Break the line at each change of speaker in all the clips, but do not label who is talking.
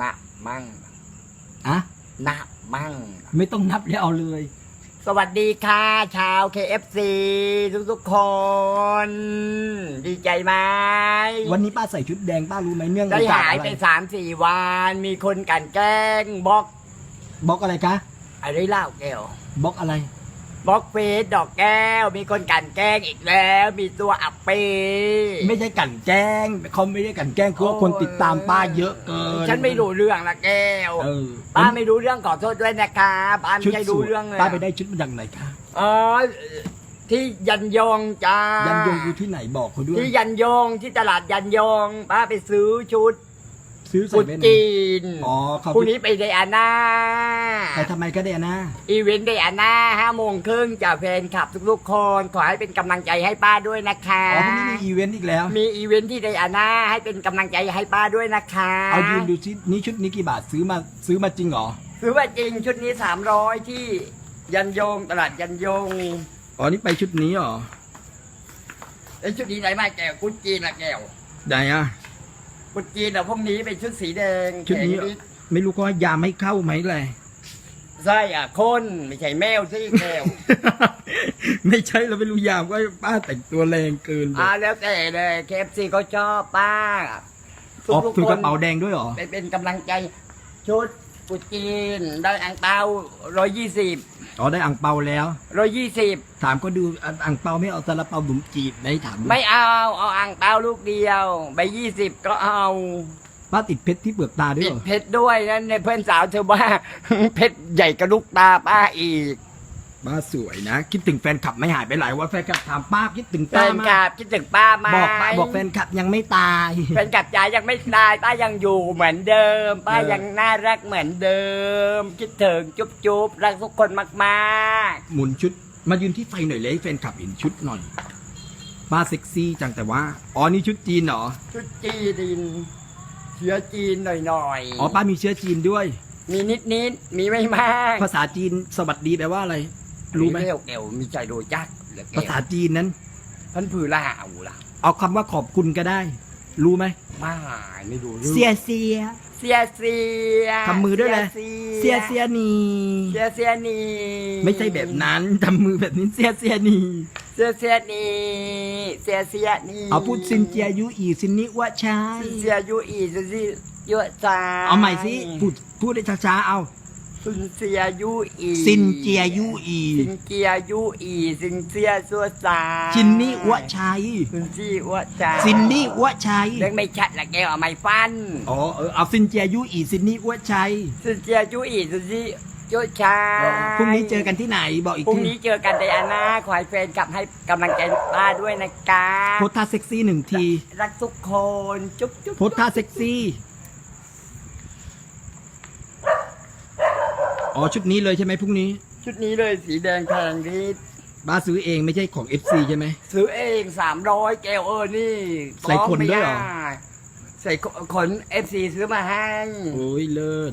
นะมั่ง
อะ
นะมั่ง
ไม่ต้องนับแล้วเอาเลย
สวัสดีค่ะ ชาว KFC ทุกทุกๆคน ดีใจไหม
วันนี้ป้าใส่ชุดแดงป้ารู้ไหมเนื่อง
ได้
ในจาก
หาย
อะไร
ไปสามสี่วัน มีคนกลันแกล้งบล็อก
บล็อกอะไรคะ
อะไรเล่าแก้ว
บล็อกอะไร
บล็อกเฟซดอกแก้ว มีคนกลันแกล้งอีกแล้ว มีตัวอับเป
ไม่ใช่กลั่นแกล้งเขาไม่ได้กลั่นแกล้งคือว่าคนติดตามป้าเยอะเกิน
ฉันไม่รู้เรื่องละแก้ว
เออ
ป้าไม่รู้เรื่องขอโทษด้วยนะคะป้า
ชุ
ไม่
ด
ใช่
ส
รู้
วย
เรื่องเลย
ป้าไปได้ชุดมาจากไหนคะ
อ๋อที่ยันยงจ้า
ยั
ยั
นยงอยู่ที่ไหนบอกเขาด้วย
ที่ยันยงที่ตลาดยันยงป้าไปซื้อชุด
ซื้อ
กุ
ใส่
ด
ไว้ไหน
จีน
อ๋อเขา
พรุ่งนี้ไปไดอาน่า
แต่ทำไมก็ได้นะ
อีเวนต์ไดอาน่าห้าโมงครึ่งจากแฟนคลับทุกๆคน ขอให้เป็นกำลังใจให้ป้าด้วยนะคะ
อ๋อพรุ่งนี้มีอีเวนต์อีกแล้ว
มีอีเวนต์ที่ไดอาน่าให้เป็นกำลังใจให้ป้าด้วยนะคะ
เอายืนดูชินี่ชุดนี้กี่บาทซื้อมาซื้อมาจริงเหรอ
ซื้อว่าจริงชุดนี้สามร้อยที่ยันยงตลาดยันยง
อ๋อนี่ไปชุดนี้เหรอ
ไอ้ชุดนี้ไหนมาแก้วกุดจีนละแก้ว
ได้อะ
กุดจีนอะพวกนี้เป็นชุดสีแดง
ชุดนี้
แขนด
ไม่รู้เขาให้ยาไม่เข้าไหมเลย
ใช่อะคนไม่ใช่แมวสิแก้ว
ไม่ใช่เราไม่รู้ยามก็ป้าแต่งตัวแรงเกินไป
อ่าแล้วแต่เลยเคฟซีเขาชอบป้า
อ๋อ
ทุกๆ
ถือกระ
คน
เป๋าแดงด้วยเหรอ
เป็นเป็นกำลังใจชุดกุดจีนได้อ่างเปาร้อยยี่สิบ
อ๋อได้อ่างเปาแล้ว
ร้อยยี่สิบ
ถามก็ดูอะอ่างเปาไม่เอาซาลาเปาหนุ่มจีบไหนถามดู
ไม่เอาเอาอ่างเปาลูกเดียว ใบยี่สิบก็เอา
ป้าติดเพชรที่เปลือกตาด้วย
ปิ
เห
ด
รอ
เพชรด้วยนั่นในเพื่อนสาวเธอว่า เพชรใหญ่กระลูกตาป้าอีก
ป้าสวยนะ คิดถึงแฟนคลับไม่หายไปหลายวันแฟนคลับถามป้าคิดถึง
แฟ
ป้านมา
คลั
ก
บคิดถึงป้าไหมา
บอกป้าบอกแฟนคลับยังไม่ตาย
แฟนคลับจ๋ายังไม่ตายป้ายังอยู่เหมือนเดิม ป้า
เออ
ยังน่ารักเหมือนเดิม คิดถึงจุ๊บจุ๊บรักทุกคนมาก
หมุนชุด มายืนที่ไฟหน่อยเลยให้แฟนคลับเห็นชุดหน่อย ป้าเซ็กซี่จังแต่ว่าอ๋อนี่ชุดจีนเหรอ
ๆชุดจีนเชื้อจีนหน่อยๆ
อ๋อป้ามีเชื้อจีนด้วย
มีนิดนิดๆมีไม่มาก
ภาษาจีนสวัสดีแปลว่าอะไร รู้ไหม
เร็วเอวมีใจโดจักเหลือเกิน
ภาษาจีนนั้น
พันผือละหาวล่ะ
เอาคำว่าขอบคุณก็ได้ รู้ไหม
ไม่ไม่รู้เรื่อง
เสียเสีย
เสียเสีย
ทำมือด้วยเลย
เสี
เสี
ย
ยเสียนี
เสียเสียนี
ไม่ใช่แบบนั้นทำมือแบบนี้เสียเสียนี
เสียเสียนีเสียเสียนี
เอาพูดซินเจียยุอีซินนิวะชาย
ซินเจียยูอีซินเจียยูจา
เอาใหม่สิพูดพูดได้ช้าๆเอา
ซินเจียยูอี
ซินเจียยุอี
ซินเจียยูอี ซินเจียซัวซา
จินนิวะชัย
ซินจีวะจา
ซินนิวะชัย
เรื่องไม่ชัดละแกเอาไม่ฟัน
อ๋อเออเอาซินเจียยุอีซินนิวะชัย
ซินเจียยูอีซินจียูชา
พรุ่งนี้เจอกันที่ไหนบอกอีก
พรุ่ง
ที
นี้เจอกันไดอาน่าขอให้แฟนกลับให้กำลังใจป้าด้วยนะกา
โพสท่าเซ็กซี่หนึ่งที
รักทุกคน จุ๊บจุ๊บ
โพสท่าเซ็กซี่ อ๋อชุดนี้เลยใช่ไหมพรุ่งนี้
ชุดนี้เลยสีแดงแพงดี
บ้าซื้อเองไม่ใช่ของ FC ใช่ไหม
ซื้อเองสามร้อยแก้วเออนี่
ใส่ขนด้วยเหรอ
ฟ้งไม่ไใส่ขนเอฟซีซื้อมาให้
โอ้ยเลิศ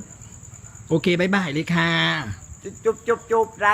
โอเคบายบายเลยค่ะ
จุ๊บจุ๊บจุ๊บจุ๊บรัก